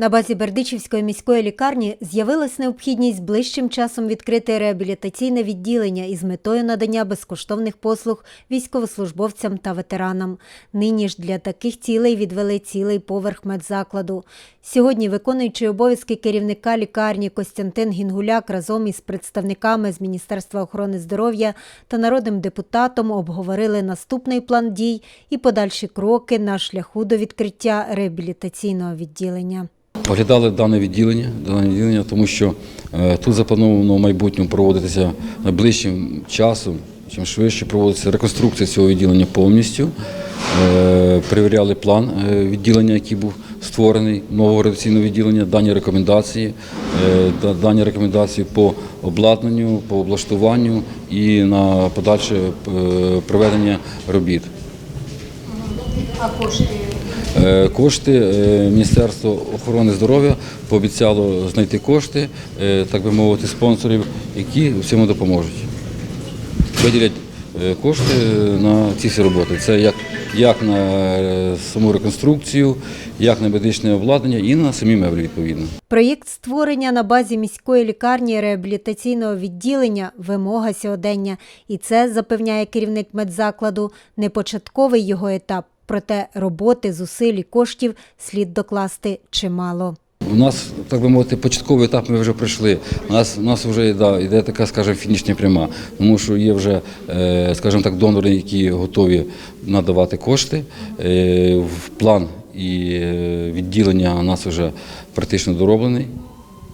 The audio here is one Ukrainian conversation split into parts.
На базі Бердичівської міської лікарні з'явилась необхідність ближчим часом відкрити реабілітаційне відділення із метою надання безкоштовних послуг військовослужбовцям та ветеранам. Нині ж для таких цілей відвели цілий поверх медзакладу. Сьогодні виконуючий обов'язки керівника лікарні Костянтин Гінгуляк разом із представниками з Міністерства охорони здоров'я та народним депутатом обговорили наступний план дій і подальші кроки на шляху до відкриття реабілітаційного відділення. Оглядали дане відділення, дане відділення, тому що е, тут заплановано в майбутньому проводитися найближчим часом, чим швидше проводиться реконструкція цього відділення повністю. Е, Перевіряли план е, відділення, який був створений, нового редакційного відділення, дані рекомендації, дані рекомендації по обладнанню, по облаштуванню і на подальше проведення робіт. А кошти Е, Кошти е, Міністерство охорони здоров'я пообіцяло знайти кошти, е, так би мовити, спонсорів, які в цьому допоможуть. Виділять кошти на ці всі роботи. Це як, як на саму реконструкцію, як на медичне обладнання і на самі меблі відповідно. Проєкт створення на базі міської лікарні реабілітаційного відділення вимога сьогодення, і це запевняє керівник медзакладу не початковий його етап. Проте роботи, зусиль і коштів слід докласти чимало. У нас, так би мовити, початковий етап ми вже пройшли. У нас, у нас вже да, йде така, скажімо, фінішня пряма, тому що є вже, е, скажімо так, донори, які готові надавати кошти. Е, В план і е, відділення у нас вже практично дороблений.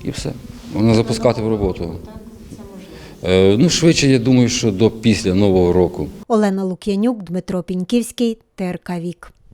І все. Можна запускати в роботу. Е, Ну, швидше, я думаю, що до після Нового року. Олена Лук'янюк, Дмитро Піньківський, ТРК Вік.